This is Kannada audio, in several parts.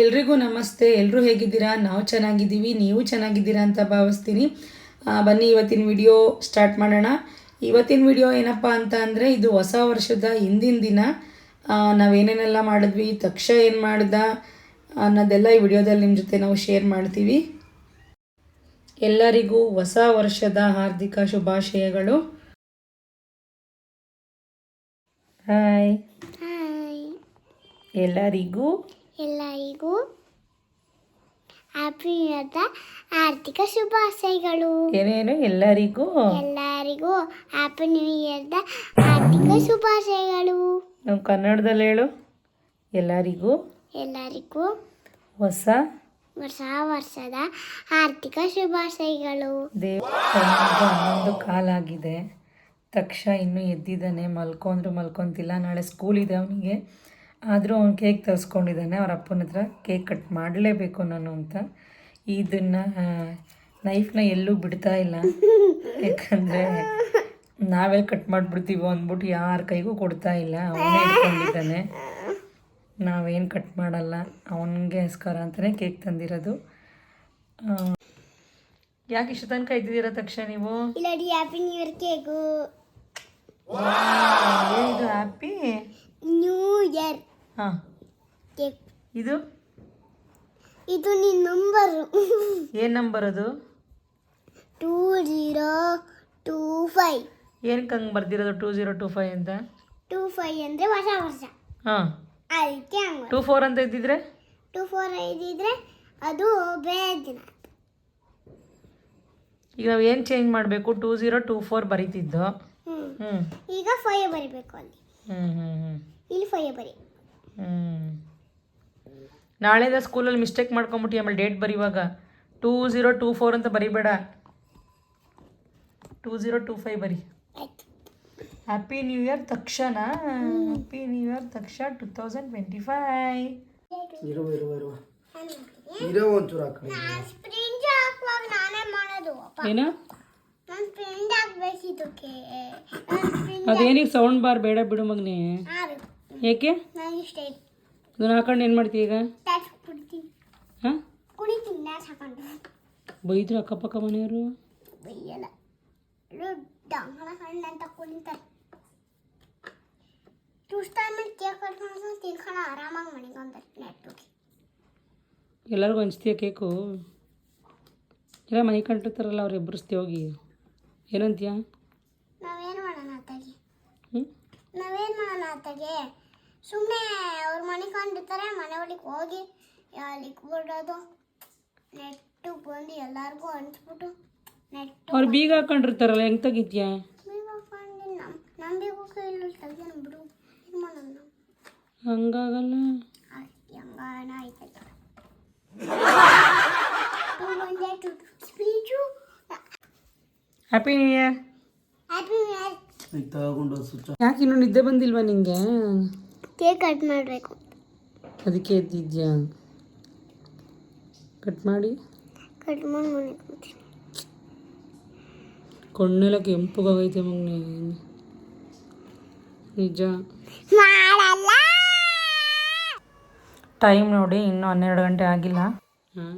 ಎಲ್ರಿಗೂ ನಮಸ್ತೆ. ಎಲ್ಲರೂ ಹೇಗಿದ್ದೀರಾ? ನಾವು ಚೆನ್ನಾಗಿದ್ದೀವಿ. ನೀವು ಚೆನ್ನಾಗಿದ್ದೀರಾ ಅಂತ ಭಾವಿಸ್ತೀನಿ. ಬನ್ನಿ ಇವತ್ತಿನ ವಿಡಿಯೋ ಸ್ಟಾರ್ಟ್ ಮಾಡೋಣ. ಇವತ್ತಿನ ವಿಡಿಯೋ ಏನಪ್ಪ ಅಂತ ಅಂದರೆ ಇದು ಹೊಸ ವರ್ಷದ ಹಿಂದಿನ ದಿನ. ನಾವೇನೇನೆಲ್ಲ ಮಾಡಿದ್ವಿ ತಕ್ಷ ಏನು ಮಾಡ್ದ ಅನ್ನೋದೆಲ್ಲ ಈ ವಿಡಿಯೋದಲ್ಲಿ ನಿಮ್ಮ ಜೊತೆ ನಾವು ಶೇರ್ ಮಾಡ್ತೀವಿ. ಎಲ್ಲರಿಗೂ ಹೊಸ ವರ್ಷದ ಹಾರ್ದಿಕ ಶುಭಾಶಯಗಳು. ಹಾಯ್ ಎಲ್ಲರಿಗೂ ಎಲ್ಲರಿಗೂ ಇಯರ್ದ ಆರ್ಥಿಕ ಶುಭಾಶಯಗಳು. ಏನೇನು ಎಲ್ಲರಿಗೂ ಎಲ್ಲರಿಗೂ ಹ್ಯಾಪಿ ನ್ಯೂ ಇಯರ್ದ ಆರ್ಥಿಕ ಶುಭಾಶಯಗಳು. ನಾವು ಕನ್ನಡದಲ್ಲಿ ಹೇಳು. ಎಲ್ಲರಿಗೂ ಎಲ್ಲರಿಗೂ ಹೊಸ ಹೊಸ ವರ್ಷದ ಆರ್ಥಿಕ ಶುಭಾಶಯಗಳು. ದೇವ ಹನ್ನೊಂದು ಕಾಲಾಗಿದೆ. ತಕ್ಷ ಇನ್ನೂ ಎದ್ದಿದ್ದಾನೆ ಮಲ್ಕೊಂಡ್ರು ಮಲ್ಕೊಂತಿಲ್ಲ. ನಾಳೆ ಸ್ಕೂಲ್ ಇದೆ ಅವನಿಗೆ. ಆದರೂ ಅವ್ನು ಕೇಕ್ ತರಿಸ್ಕೊಂಡಿದ್ದಾನೆ ಅವ್ರ ಅಪ್ಪನ ಹತ್ರ ಕೇಕ್ ಕಟ್ ಮಾಡಲೇಬೇಕು ನಾನು ಅಂತ. ಇದನ್ನು ನೈಫ್ನ ಎಲ್ಲೂ ಬಿಡ್ತಾ ಇಲ್ಲ. ಯಾಕಂದರೆ ನಾವೇ ಕಟ್ ಮಾಡಿಬಿಡ್ತೀವೋ ಅಂದ್ಬಿಟ್ಟು ಯಾರ ಕೈಗೂ ಕೊಡ್ತಾ ಇಲ್ಲ. ಅವನೇ ಇಟ್ಕೊಂಡಿದ್ದಾನೆ ನಾವೇನು ಕಟ್ ಮಾಡಲ್ಲ. ಅವನಿಗೆಸ್ಕರ ಅಂತಲೇ ಕೇಕ್ ತಂದಿರೋದು. ಯಾಕೆ ಇಷ್ಟು ತನಕ ಇದ್ದಿದ್ದೀರ ತಕ್ಷಣ ನೀವು? Happy new year cake. Happy new year ಹಾಂ. ಇದು? ಇದು ನಿನ್ನ ನಂಬರ್ ಏನು ನಂಬರ್ ಅದು? Two zero two five. ಏನಕ್ಕೆ ಹಂಗೆ ಬರ್ದಿರೋದು ಟೂ ಜೀರೋ ಟೂ ಫೈವ್ ಅಂತ? ಟೂ ಫೈವ್ ಅಂದರೆ ಹೊಸ ವರ್ಷ. ಹಾಂ. ಅದಕ್ಕೆ ಹಂಗೆ. ಟೂ ಫೋರ್ ಅಂತ ಇದ್ದಿದ್ರೆ? ಟೂ ಫೋರ್ ಇದ್ದಿದ್ರೆ ಅದು ಬೇರೆ ದಿನ. ಈಗ ನಾವು ಏನು ಚೇಂಜ್ ಮಾಡಬೇಕು? ಟೂ ಜೀರೋ ಟೂ ಫೋರ್ ಬರೀತಿದ್ದು. ಹ್ಞೂ ಈಗ ಫೈವ್ ಬರಿಬೇಕು ಅಲ್ಲಿ. ಹ್ಞೂ ಹ್ಞೂ ಹ್ಞೂ ಇಲ್ಲಿ ಫೈವ್ ಬರಿ. ನಾಳೆದ ಸ್ಕೂಲಲ್ಲಿ ಮಿಸ್ಟೇಕ್ ಮಾಡ್ಕೊಂಬಿಟ್ಟು ಆಮೇಲೆ ಡೇಟ್ ಬರೀವಾಗ. ಟೂ ಝೀರೋ ಟೂ ಫೋರ್ ಅಂತ ಬರಿಬೇಡ. ಟೂ ಝೀರೋ ಟೂ ಫೈವ್ ಬರಿ. ಹ್ಯಾಪಿ ನ್ಯೂ ಇಯರ್ ತಕ್ಷಣ. ಹ್ಯಾಪಿ ನ್ಯೂ ಇಯರ್ ತಕ್ಷಣ ಟೂ ತೌಸಂಡ್ ಟ್ವೆಂಟಿ ಫೈವ್ ಇರುವ ಇರುವ ಇರುವ. ಇರೋ ಒಂಚೂರು ಹಾಕಿ ಏನು? ಅದೇನಿಗೆ ಸೌಂಡ್ ಬಾರ್ ಬೇಡ ಬಿಡು ಮಗನೇ. ಹಾಕ್ಬೇಕು ಏಕೆ? ನಾನು ಇಷ್ಟೇ ಅದನ್ನ ಹಾಕೊಂಡು ಏನು ಮಾಡ್ತೀಯ ಈಗ? ಹಾಂ? ಬೈದ್ರು ಅಕ್ಕಪಕ್ಕ ಮನೆಯವರು? ಎಲ್ಲರಿಗೂ ಹಂಚ್ತೀಯ ಕೇಕು? ಇಲ್ಲ ಮನೆ ಕಂಟಿರ್ತಾರಲ್ಲ ಅವ್ರು ಎಬ್ಬರಿಸ್ತೀವಿ ಹೋಗಿ. ಏನಂತೀಯ? ನಾವೇನು ಮಾಡೋಣ ಹ್ಞೂ ನಾವೇನು ಮಾಡೋಣ ಅತ್ತಾಗೆ? ಸುಮ್ಮನೆ ಅವ್ರ ಮನೆ ಕಂಡಿರ್ತಾರೆ ಮನೆ ಒಳಗೆ ಹೋಗಿ ಅಲ್ಲಿಗೆ ಬಿಡೋದು. ನೆಟ್ಟು ಬಂದು ಎಲ್ಲರಿಗೂ ಹಂಚ್ಬಿಟ್ಟು ನೆಟ್ಟು ಅವ್ರು ಬೀಗ ಹಾಕೊಂಡಿರ್ತಾರಲ್ಲ ಹೆಂಗ್ ತೆಗಿತೀಯ? ಬೀಗ ಹಾಕೊಂಡು ನಮ್ಮ ನಮ್ಮ ಬೀಗ ಇಲ್ಲ ನಮ್ಮ ಬಿಡು ಏನು ಮಾಡೋಣ ಹಂಗಾಗಲ್ಲ. ಹೆಂಗಾನ ಆಯ್ತಲ್ಲ happy new year happy new year ಯಾಕೆ ಇನ್ನೂ ನಿದ್ದೆ ಬಂದಿಲ್ವಾ ನಿಂಗೆ? ಕೇಕ್ ಕಟ್ ಮಾಡಬೇಕು. ಅದಕ್ಕೆ ಎದ್ದಿದ್ಯಾ ಕಟ್ ಮಾಡಿ. ಕಟ್ ಮಾಡಿ ಮನೆ ಕೂತೀನಿ. ಕಣ್ಣೆಲ್ಲ ಕೆಂಪುಗಾಗೈತೆ ಮಗನೇ. ನಿಜ? ಮಾಡಲ್ಲ. ಟೈಮ್ ನೋಡಿ ಇನ್ನೂ ಹನ್ನೆರಡು ಗಂಟೆ ಆಗಿಲ್ಲ. ಹಾಂ?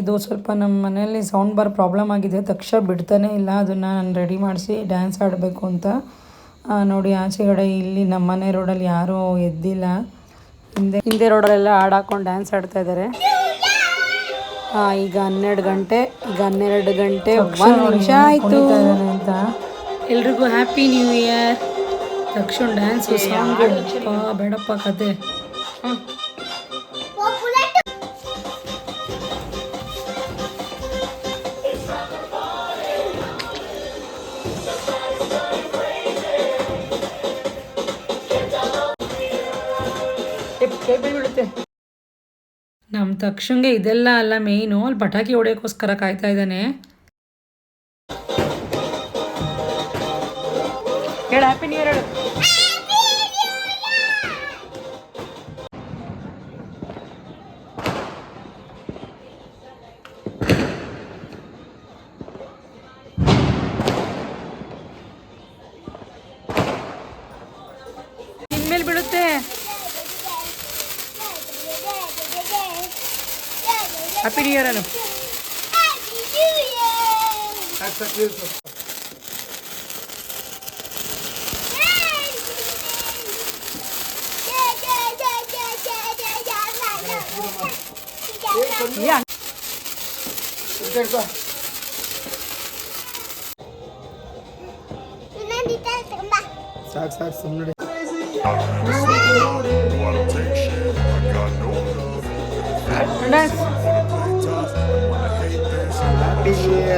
ಇದು ಸ್ವಲ್ಪ ನಮ್ಮ ಮನೆಯಲ್ಲಿ ಸೌಂಡ್ ಬಾರ್ ಪ್ರಾಬ್ಲಮ್ ಆಗಿದೆ ತಕ್ಷಣ ಬಿಡ್ತಾನೆ ಇಲ್ಲ ಅದನ್ನು ನಾನು ರೆಡಿ ಮಾಡಿಸಿ ಡ್ಯಾನ್ಸ್ ಆಡಬೇಕು ಅಂತ. ನೋಡಿ ಆಚೆಗಡೆ ಇಲ್ಲಿ ನಮ್ಮ ಮನೆ ರೋಡಲ್ಲಿ ಯಾರೂ ಎದ್ದಿಲ್ಲ. ಹಿಂದೆ ಹಿಂದೆ ರೋಡಲ್ಲೆಲ್ಲ ಹಾಡಾಕೊಂಡು ಡ್ಯಾನ್ಸ್ ಆಡ್ತಾ ಇದ್ದಾರೆ. ಈಗ ಹನ್ನೆರಡು ಗಂಟೆ ಈಗ ಹನ್ನೆರಡು ಗಂಟೆ ನಿಮಿಷ ಆಯಿತು. ಅಂತ. ಎಲ್ರಿಗೂ ಹ್ಯಾಪಿ ನ್ಯೂ ಇಯರ್ ತಕ್ಷಣ ಡ್ಯಾನ್ಸ್ ಸಾಂಗ್ ಬೇಡಪ್ಪ ಕತೆ. ತಕ್ಷಂಗೆ ಇದೆಲ್ಲ ಅಲ್ಲ ಮೇಯ್ನು. ಅಲ್ಲಿ ಪಟಾಕಿ ಹೊಡೆಯೋಕ್ಕೋಸ್ಕರ ಕಾಯ್ತಾ ಇದ್ದಾನೆ. ಹೇಳು ಹ್ಯಾಪಿ ನ್ಯೂ ಇಯರ್ ಹೇಳು. ಹ್ಯಾಪಿ ನ್ಯೂ ಇಯರ್ ಅನು ಸಾಕು ಸಾಕು ನೀರು ಸಾಕು. ಯಾ ಹಿಡ್ಕೊ. ಸಾಕು ಸಾಕು ಸುಮ್ಮನೆ happy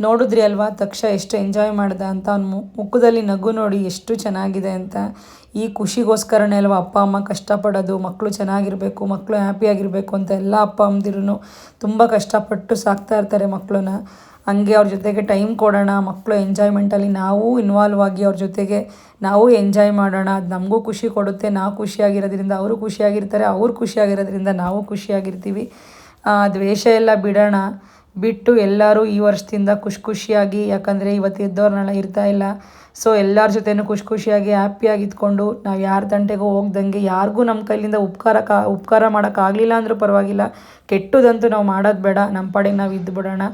ನೋಡಿದ್ರಿ ಅಲ್ವಾ? ತಕ್ಷ ಎಷ್ಟು ಎಂಜಾಯ್ ಮಾಡ್ದ ಅಂತ. ಅವ್ನ ಮುಖದಲ್ಲಿ ನಗು ನೋಡಿ ಎಷ್ಟು ಚೆನ್ನಾಗಿದೆ ಅಂತ. ಈ ಖುಷಿಗೋಸ್ಕರನೇ ಅಲ್ವಾ ಅಪ್ಪ, ಅಮ್ಮ ಕಷ್ಟಪಡೋದು. ಮಕ್ಕಳು ಚೆನ್ನಾಗಿರಬೇಕು ಮಕ್ಕಳು ಹ್ಯಾಪಿಯಾಗಿರಬೇಕು ಅಂತ ಎಲ್ಲ ಅಪ್ಪ ಅಮ್ಮದಿರು ತುಂಬ ಕಷ್ಟಪಟ್ಟು ಸಾಕ್ತಾ ಇರ್ತಾರೆ ಮಕ್ಕಳನ್ನ ಹಂಗೆ ಅವ್ರ ಜೊತೆಗೆ ಟೈಮ್ ಕೊಡೋಣ. ಮಕ್ಕಳು ಎಂಜಾಯ್ಮೆಂಟಲ್ಲಿ ನಾವು ಇನ್ವಾಲ್ವ್ ಆಗಿ ಅವ್ರ ಜೊತೆಗೆ ನಾವು ಎಂಜಾಯ್ ಮಾಡೋಣ. ಅದು ನಮಗೂ ಖುಷಿ ಕೊಡುತ್ತೆ. ನಾವು ಖುಷಿಯಾಗಿರೋದ್ರಿಂದ ಅವರು ಖುಷಿಯಾಗಿರ್ತಾರೆ. ಅವ್ರು ಖುಷಿಯಾಗಿರೋದ್ರಿಂದ ನಾವು ಖುಷಿಯಾಗಿರ್ತೀವಿ. ದ್ವೇಷ ಎಲ್ಲ ಬಿಡೋಣ. ಬಿಟ್ಟು ಎಲ್ಲರೂ ಈ ವರ್ಷದಿಂದ ಖುಷಿ ಖುಷಿಯಾಗಿ ಯಾಕಂದರೆ ಇವತ್ತು ಇದ್ದವ್ರನ್ನೆಲ್ಲ ಇರ್ತಾ ಇಲ್ಲ. ಸೊ ಎಲ್ಲರ ಜೊತೆನೂ ಖುಷಿ ಖುಷಿಯಾಗಿ ಹ್ಯಾಪಿಯಾಗಿ ಇದ್ಕೊಂಡು ನಾವು ಯಾರ ತಂಟೆಗೂ ಹೋಗ್ದಂಗೆ, ಯಾರಿಗೂ ನಮ್ಮ ಕೈಲಿಂದ ಉಪಕಾರ ಕಾ, ಉಪಕಾರ ಮಾಡೋಕ್ಕಾಗಲಿಲ್ಲ ಅಂದರೂ ಪರವಾಗಿಲ್ಲ. ಕೆಟ್ಟದಂತೂ ನಾವು ಮಾಡೋದು ಬೇಡ ನಮ್ಮ ಪಾಡಿಗೆ ನಾವು ಇದ್ದು ಬಿಡೋಣ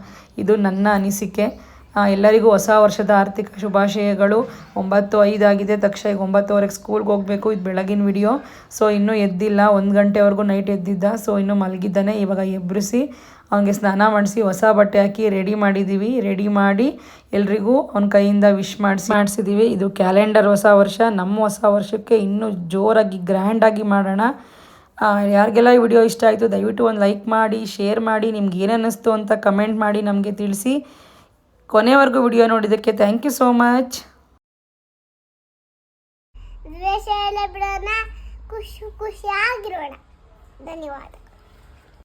ಇದು ನನ್ನ ಅನಿಸಿಕೆ. ಎಲ್ಲರಿಗೂ ಹೊಸ ವರ್ಷದ ಆರ್ಥಿಕ ಶುಭಾಶಯಗಳು. ಒಂಬತ್ತು ಐದಾಗಿದೆ ತಕ್ಷಣ ಈಗ ಒಂಬತ್ತುವರೆಗೆ ಸ್ಕೂಲ್ಗೆ ಹೋಗಬೇಕು. ಇದು ಬೆಳಗಿನ ವಿಡಿಯೋ. ಸೊ ಇನ್ನೂ ಎದ್ದಿಲ್ಲ. ಒಂದು ಗಂಟೆವರೆಗೂ ನೈಟ್ ಎದ್ದಿದ್ದ. ಸೊ ಇನ್ನೂ ಮಲಗಿದ್ದಾನೆ. ಇವಾಗ ಎಬ್ಬರಿಸಿ ಅವನಿಗೆ ಸ್ನಾನ ಮಾಡಿಸಿ, ಹೊಸ ಬಟ್ಟೆ ಹಾಕಿ ರೆಡಿ ಮಾಡಿದ್ದೀವಿ ರೆಡಿ ಮಾಡಿ ಎಲ್ರಿಗೂ ಅವನ ಕೈಯಿಂದ ವಿಶ್ ಮಾಡಿಸಿ. ಮಾಡಿಸಿದ್ದೀವಿ ಇದು ಕ್ಯಾಲೆಂಡರ್ ಹೊಸ ವರ್ಷ. ನಮ್ಮ ಹೊಸ ವರ್ಷಕ್ಕೆ ಇನ್ನೂ ಜೋರಾಗಿ ಗ್ರ್ಯಾಂಡಾಗಿ ಮಾಡೋಣ. ಯಾರಿಗೆಲ್ಲ ಈ ವಿಡಿಯೋ ಇಷ್ಟ ಆಯಿತು, ದಯವಿಟ್ಟು ಒಂದು ಲೈಕ್ ಮಾಡಿ ಶೇರ್ ಮಾಡಿ. ನಿಮ್ಗೆ ಏನು ಅನ್ನಿಸ್ತು ಅಂತ ಕಮೆಂಟ್ ಮಾಡಿ ನಮಗೆ ತಿಳಿಸಿ. ಕೊನೆವರೆಗೂ ವಿಡಿಯೋ ನೋಡಿದ್ದಕ್ಕೆ ಥ್ಯಾಂಕ್ ಯು ಸೋ ಮಚ್ ಖುಷಿ ಖುಷಿಯಾಗಿರೋಣ. ಧನ್ಯವಾದ.